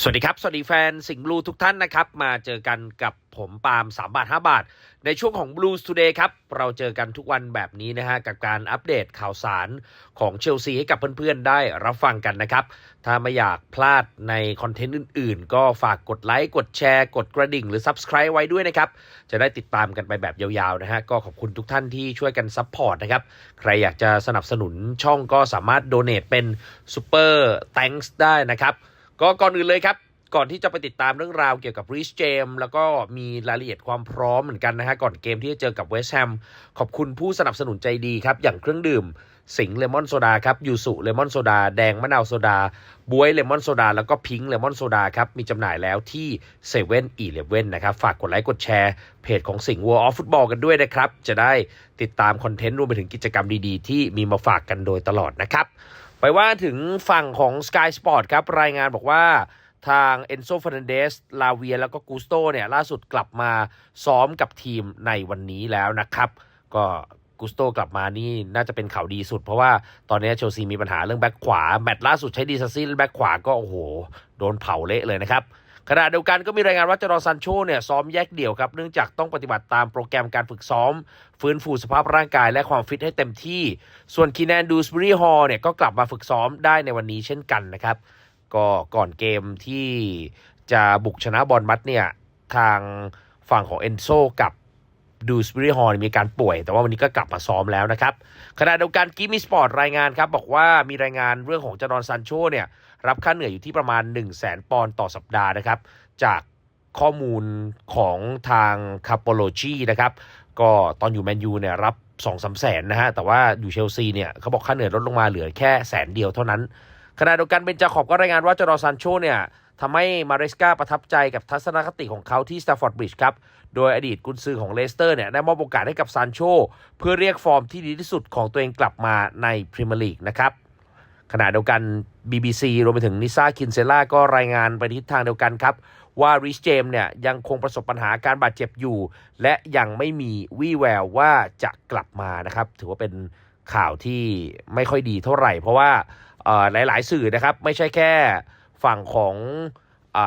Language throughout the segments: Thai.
สวัสดีครับ สวัสดีแฟนสิงห์บลูทุกท่านนะครับ มาเจอกันกับผมปาล์ม3บาท 5 บาท ในช่วงของ Blues Today ครับ เราเจอกันทุกวันแบบนี้นะฮะ กับการอัปเดตข่าวสารของเชลซีให้กับเพื่อนๆ ได้รับฟังกันนะครับ ถ้าไม่อยากพลาดในคอนเทนต์อื่นๆ ก็ฝากกดไลค์ กดแชร์ กดกระดิ่ง หรือ Subscribe ไว้ด้วยนะครับ จะได้ติดตามกันไปแบบยาวๆ นะฮะ ก็ขอบคุณทุกท่านที่ช่วยกันซัพพอร์ตนะครับ ใครอยากจะสนับสนุนช่องก็สามารถโดเน a t เป็น Super Thanks ได้นะครับ ก็ก่อนอื่นเลยครับ ก่อนที่จะไปติดตามเรื่องราวเกี่ยวกับริชเจมแล้วก็มีรายละเอียดความพร้อมเหมือนกันนะฮะก่อนเกมที่จะเจอกับเวสต์แฮมขอบคุณผู้สนับสนุนใจดีครับ อย่างเครื่องดื่มสิงเลมอนโซดาครับยูสุเลมอนโซดา แดงมะนาวโซดาบวยเลมอนโซดา แล้วก็พิงค์เลมอนโซดาครับ มีจำหน่ายแล้วที่เซเว่นอีเลฟเว่นนะครับ ฝากกดไลค์กดแชร์เพจของสิงห์วัวออฟฟุตบอลกันด้วยนะครับ จะได้ติดตามคอนเทนต์รวมไปถึงกิจกรรมดีๆ ที่มีมาฝากกันโดยตลอดนะครับ ไปว่าถึงฝั่งของ Sky Sport ครับ รายงานบอกว่าทางเอนโซฟ r นเดสลาเวีย แล้วก็กูสโตเนี่ย ล่าสุดกลับมาซ้อมกับทีมในวันนี้แล้วนะครับ ก็กูสโตกลับมานี่น่าจะเป็นข่าวดีสุด เพราะว่าตอนนี้เชลซีมีปัญหาเรื่องแบ็คขวา แมตช์ล่าสุดใช้ดีซัสซี่แบ็คขวาก็โอ้โห โดนเผาเละเลยนะครับ ขณะเดียวกันก็มีรายงานว่าจรอซันโชเนี่ยซ้อมแยกเดี่ยวครับ เนื่องจากต้องปฏิบัติตามโปรแกรมการฝึกซ้อม ฟื้นฟูสภาพร่างกายและความฟิตให้เต็มที่ ส่วนคีแนนดูสบรีฮอลเนี่ยก็กลับมาฝึกซ้อมได้ในวันนี้เช่นกันนะครับ ก็ก่อนเกมที่จะบุกชนะบอลมัดเนี่ยทางฝั่งของเอนโซกับดูสบริฮอลมีการป่วย แต่ว่าวันนี้ก็กลับมาซ้อมแล้วนะครับขณะเดียวกันกิมิสปอร์ตรายงานครับ บอกว่ามีรายงานเรื่องของจารอนซันโชเนี่ย รับค่าเหนื่อยอยู่ที่ประมาณ 1 0 0 0 0แสนปอนด์ต่อสัปดาห์นะครับ จากข้อมูลของทางคาโปโลจีนะครับก็ตอนอยู่แมนยูเนี่ยรับ2องสามแสนนะฮะ แต่ว่าอยู่เชลซีเนี่ยเขาบอกค่าเหนื่อยลดลงมาเหลือแค่แสนเดียวเท่านั้นขณะเดียวกันเบนจาขอบก็รายงานว่าจอร์ซันโชเนี่ยทำให้มาเรสกาประทับใจกับทัศนคติของเขาที่สตาฟฟอร์ดบริดจ์ครับ โดยอดีตกุนซือของเลสเตอร์เนี่ยได้มอบโอกาสให้กับซานโชเพื่อเรียกฟอร์มที่ดีที่สุดของตัวเองกลับมาในพรีเมียร์ลีกนะครับ ขณะเดียวกัน BBC รวมไปถึงนิซ่าคินเซล่าก็รายงานไปทิศทางเดียวกันครับ ว่าริชเจมเนี่ยยังคงประสบปัญหาการบาดเจ็บอยู่ และยังไม่มีวี่แววว่าจะกลับมานะครับ ถือว่าเป็นข่าวที่ไม่ค่อยดีเท่าไหร่ เพราะว่าหลาย ๆ สื่อนะครับ ไม่ใช่แค่ฝั่งของ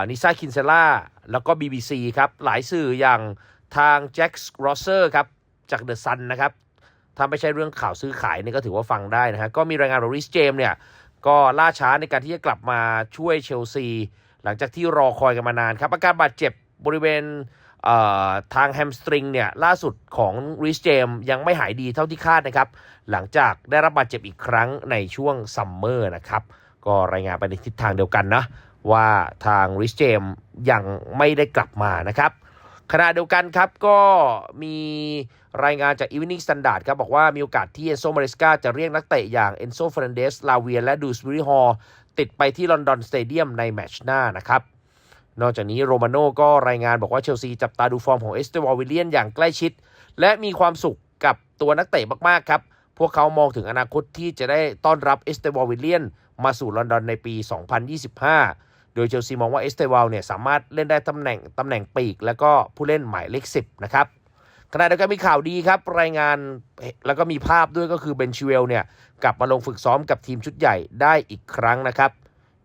นิซ่าคินเซล่าแล้วก็ BBC ครับ หลายสื่ออย่างทางแจ็คส์โรเซอร์ครับ จากเดอะซันนะครับ ถ้าไม่ใช่เรื่องข่าวซื้อขายนี่ก็ถือว่าฟังได้นะฮะ ก็มีรายงานว่าริสเจมเนี่ย ก็ล่าช้าในการที่จะกลับมาช่วยเชลซี หลังจากที่รอคอยกันมานานครับ อาการบาดเจ็บบริเวณทางแฮมสตริงเนี่ยล่าสุดของริสเจมยังไม่หายดีเท่าที่คาดนะครับ หลังจากได้รับบาดเจ็บอีกครั้งในช่วงซัมเมอร์นะครับ ก็รายงานไปในทิศทางเดียวกันนะ ว่าทางริสเจมยังไม่ได้กลับมานะครับ ขณะเดียวกันครับก็มีรายงานจาก Evening Standard ครับบอกว่ามีโอกาสที่เอนโซมาริสกาจะเรียกนักเตะอย่างเอนโซเฟรนเดสลาเวียและดูสบริฮอลติดไปที่ลอนดอนสเตเดียมในแมตช์หน้านะครับ นอกจากนี้โรมาโน่ก็รายงานบอกว่าเชลซีจับตาดูฟอร์มของเอสเตวอลวิลเลียนอย่างใกล้ชิด และมีความสุขกับตัวนักเตะมาก ๆ ครับ พวกเขามองถึงอนาคตที่จะได้ต้อนรับเอสเตวอลวิลเลียนมาสู่ลอนดอนในปี 2025 โดยเชลซีมองว่าเอสเตวอลเนี่ยสามารถเล่นได้ตำแหน่งตำแหน่งปีก แล้วก็ผู้เล่นหมายเลข10 นะครับขณะเดียวกันมีข่าวดีครับ รายงานแล้วก็มีภาพด้วยก็คือเบนชิเวลเนี่ยกลับมาลงฝึกซ้อมกับทีมชุดใหญ่ได้อีกครั้งนะครับ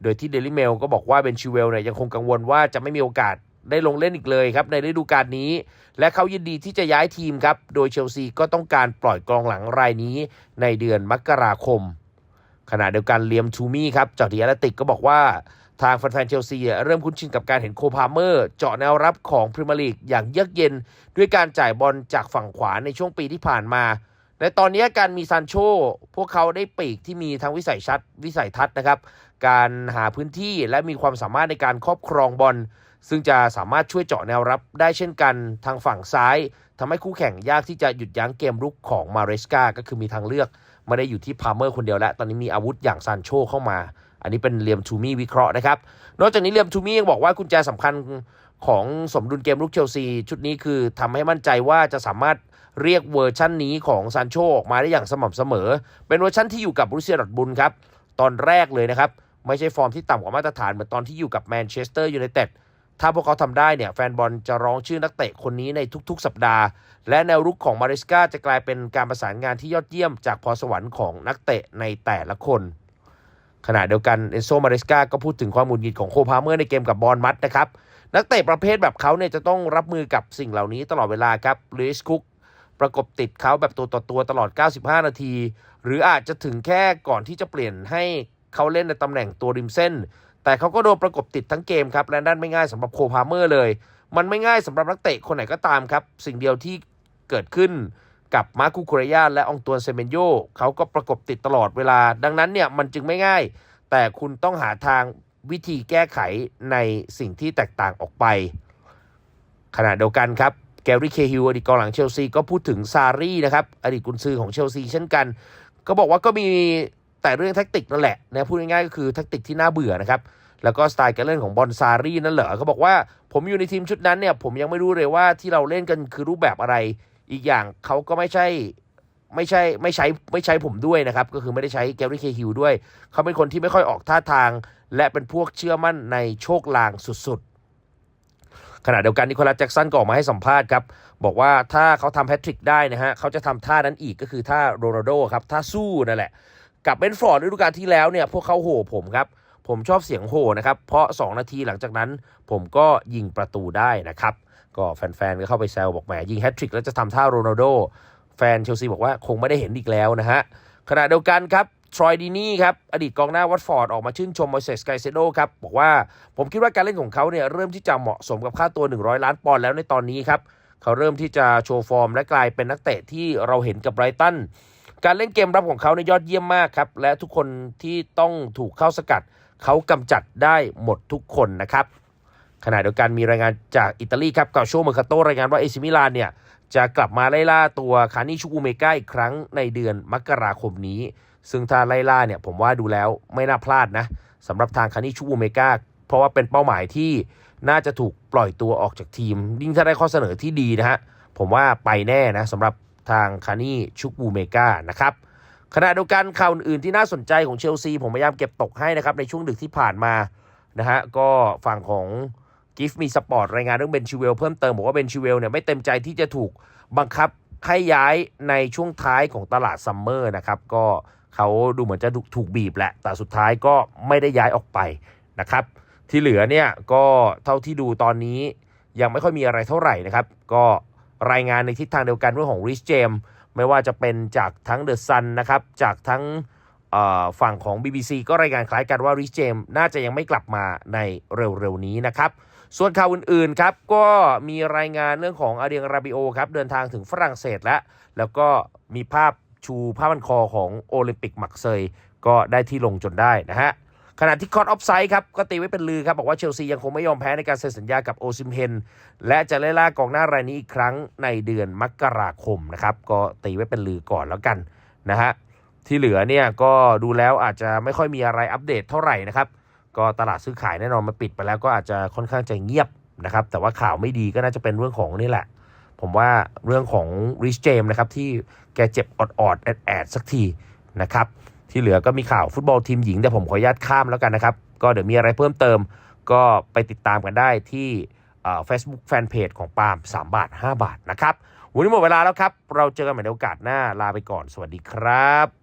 โดยที่เดลิเมลก็บอกว่าเบนชิเวลเนี่ยยังคงกังวลว่าจะไม่มีโอกาสได้ลงเล่นอีกเลยครับในฤดูกาลนี้ และเขายินดีที่จะย้ายทีมครับ โดยเชลซีก็ต้องการปล่อยกองหลังรายนี้ในเดือนมกราคม ขณะเดียวกันเลียมทูมี่ครับจากดีอาร์ติกก็บอกว่า ทางแฟนๆเชลซีเริ่มคุ้นชินกับการเห็นโคพาเมอร์ เจาะแนวรับของพรีเมียร์ลีกอย่างเยือกเย็น ด้วยการจ่ายบอลจากฝั่งขวาในช่วงปีที่ผ่านมา ในตอนนี้การมีซานโช พวกเขาได้ปีกที่มีทั้งวิสัยชัดวิสัยทัศน์นะครับ การหาพื้นที่และมีความสามารถในการครอบครองบอลซึ่งจะสามารถช่วยเจาะแนวรับได้เช่นกันทางฝั่งซ้ายทำให้คู่แข่งยากที่จะหยุดยั้งเกมรุกของมาเรสกาก็คือมีทางเลือกไม่ได้อยู่ที่พาเมอร์คนเดียวแล้ว ตอนนี้มีอาวุธอย่างซานโชเข้ามา อันนี้เป็นเลียมทูมี่วิเคราะห์นะครับ นอกจากนี้เลียมทูมี่ยังบอกว่ากุญแจสำคัญของสมดุลเกมลุกเชลซี ชุดนี้คือทำให้มั่นใจว่าจะสามารถเรียกเวอร์ชั่นนี้ของซานโชออกมาได้อย่างสม่ำเสมอ เป็นเวอร์ชั่นที่อยู่กับบรูเซียดอทบุลครับ ตอนแรกเลยนะครับ ไม่ใช่ฟอร์มที่ต่ำกว่ามาตรฐานเหมือนตอนที่อยู่กับแมนเชสเตอร์ยูไนเต็ดถ้าพวกเขาทำได้เนี่ยแฟนบอลจะร้องชื่อนักเตะคนนี้ในทุกๆ สัปดาห์ และแนวรุกของมาริสกาจะกลายเป็นการประสานงานที่ยอดเยี่ยมจากพรสวรรค์ของนักเตะในแต่ละคน ขณะเดียวกันเอนโซมาเรสกาก็พูดถึงความหงุดหงิดของโคพาเมอร์ในเกมกับบอลมัดนะครับ นักเตะประเภทแบบเขาเนี่ยจะต้องรับมือกับสิ่งเหล่านี้ตลอดเวลาครับลุยส์คุกประกบติดเขาแบบตัวต่อตัวตลอด 95 นาที หรืออาจจะถึงแค่ก่อนที่จะเปลี่ยนให้เขาเล่นในตำแหน่งตัวริมเส้น แต่เขาก็โดนประกบติดทั้งเกมครับ และนั่นไม่ง่ายสำหรับโคพาเมอร์เลย มันไม่ง่ายสำหรับนักเตะคนไหนก็ตามครับ สิ่งเดียวที่เกิดขึ้น กับมาร์คูโคเรยาและองตัวนเซเมนโยเขาก็ประกบติดตลอดเวลา ดังนั้นเนี่ยมันจึงไม่ง่าย แต่คุณต้องหาทางวิธีแก้ไขในสิ่งที่แตกต่างออกไป ขณะเดียวกันครับแกรี่เคฮิลอดีตกองหลังเชลซีก็พูดถึงซารีนะครับอดีตกุนซือของเชลซีเช่นกัน ก็บอกว่าก็มีแต่เรื่องแท็กติกนั่นแหละนะพูดง่ายๆก็คือแท็กติกที่น่าเบื่อนะครับแล้วก็สไตล์การเล่นของบอลซารีนั่นเหรอเขาบอกว่าผมอยู่ในทีมชุดนั้นเนี่ยผมยังไม่รู้เลยว่าที่เราเล่นกันคือรูปแบบอะไร อีกอย่างเขาก็ไม่ใช่ไม่ใช่ไม่ใช้ไม่ใช้ผมด้วยนะครับ ก็คือไม่ได้ใช้แกรี่เคฮิลด้วย เขาเป็นคนที่ไม่ค่อยออกท่าทาง และเป็นพวกเชื่อมั่นในโชคลางสุดๆ ขณะเดียวกันนิโคลัสแจ็กสันก็ออกมาให้สัมภาษณ์ครับ บอกว่าถ้าเขาทำแพทริกได้นะฮะเขาจะทำท่านั้นอีกก็คือท่าโรนัลโดครับท่าสู้นั่นแหละ กับเบนฟอร์ดฤดูกาลที่แล้วเนี่ยพวกเขาโห่ผมครับ ผมชอบเสียงโห่นะครับ เพราะ 2 นาทีหลังจากนั้น ผมก็ยิงประตูได้นะครับ ก็แฟนๆก็เข้าไปแซวบอกแหมยิงแฮตทริกแล้วจะทำท่าโรนัลโดแฟนเชลซีบอกว่าคงไม่ได้เห็นอีกแล้วนะฮะขณะเดียวกันครับทรอยดีนี่ครับ อดีตกองหน้าวัตฟอร์ดออกมาชื่นชมมอยเซสไกเซโดครับ บอกว่าผมคิดว่าการเล่นของเขาเนี่ยเริ่มที่จะเหมาะสมกับค่าตัว 100 ล้านปอนด์แล้วในตอนนี้ครับ เขาเริ่มที่จะโชว์ฟอร์มและกลายเป็นนักเตะที่เราเห็นกับไบรตันการเล่นเกมรับของเขาในยอดเยี่ยมมากครับ และทุกคนที่ต้องถูกเข้าสกัด เขากำจัดได้หมดทุกคนนะครับ ขณะเดียวกันมีรายงานจากอิตาลีครับกาโชเมอร์คาโตรายงานว่าเอซิมิลานเนี่ยจะกลับมาไล่ล่าตัวคานิชูอูเมกาอีกครั้งในเดือนมกราคมนี้ ซึ่งถ้าไล่ล่าเนี่ยผมว่าดูแล้วไม่น่าพลาดนะสำหรับทางคานิชูอูเมกาเพราะว่าเป็นเป้าหมายที่น่าจะถูกปล่อยตัวออกจากทีมยิ่งถ้าได้ข้อเสนอที่ดีนะฮะผมว่าไปแน่นะสำหรับทางคานิชูอูเมกานะครับ ขณะเดียวกันข่าวอื่นที่น่าสนใจของเชลซีผมพยายามเก็บตกให้นะครับในช่วงดึกที่ผ่านมานะฮะก็ฝั่งของกิฟมีสปอร์ตรายงานเรื่องเบนชิเวลเพิ่มเติมบอกว่าเบนชิเวลเนี่ยไม่เต็มใจที่จะถูกบังคับให้ย้ายในช่วงท้ายของตลาดซัมเมอร์นะครับก็เขาดูเหมือนจะถูกบีบแหละ แต่สุดท้ายก็ไม่ได้ย้ายออกไปนะครับ ที่เหลือเนี่ยก็เท่าที่ดูตอนนี้ยังไม่ค่อยมีอะไรเท่าไหร่นะครับ ก็รายงานในทิศทางเดียวกันเรื่องของริชเจม ไม่ว่าจะเป็นจากทั้งเดอะซันนะครับจากทั้งฝั่งของ BBC ก็รายงานคล้ายกันว่าริชเจมน่าจะยังไม่กลับมาในเร็วๆนี้นะครับ ส่วนข่าวอื่นๆครับก็มีรายงานเรื่องของอาเดียงราบิโอครับเดินทางถึงฝรั่งเศสแล้ว แล้วก็มีภาพชูผ้าพันคอของโอลิมปิกมักเซยก็ได้ที่ลงจนได้นะฮะ ขณะที่คอร์ดออฟไซด์ครับก็ตีไว้เป็นลือครับ บอกว่าเชลซียังคงไม่ยอมแพ้ในการเซ็นสัญญากับโอซิมเฮนและจะไล่ล่ากองหน้ารายนี้อีกครั้งในเดือนมกราคมนะครับ ก็ตีไว้เป็นลือก่อนแล้วกันนะฮะที่เหลือเนี่ยก็ดูแล้วอาจจะไม่ค่อยมีอะไรอัปเดตเท่าไหร่นะครับ ก็ตลาดซื้อขายแน่นอนมันปิดไปแล้วก็อาจจะค่อนข้างจะเงียบนะครับ แต่ว่าข่าวไม่ดีก็น่าจะเป็นเรื่องของนี่แหละ ผมว่าเรื่องของริชเจมนะครับที่แกเจ็บออดๆแอดแอดๆสักทีนะครับ ที่เหลือก็มีข่าวฟุตบอลทีมหญิง แต่ผมขออนุญาตข้ามแล้วกันนะครับ ก็เดี๋ยวมีอะไรเพิ่มเติม ก็ไปติดตามกันได้ที่เฟซบุ๊กแฟนเพจของปาล์ม3 บาท 5 บาทนะครับ วันนี้หมดเวลาแล้วครับ เราเจอกันใหม่ในโอกาสหน้าลาไปก่อน สวัสดีครับ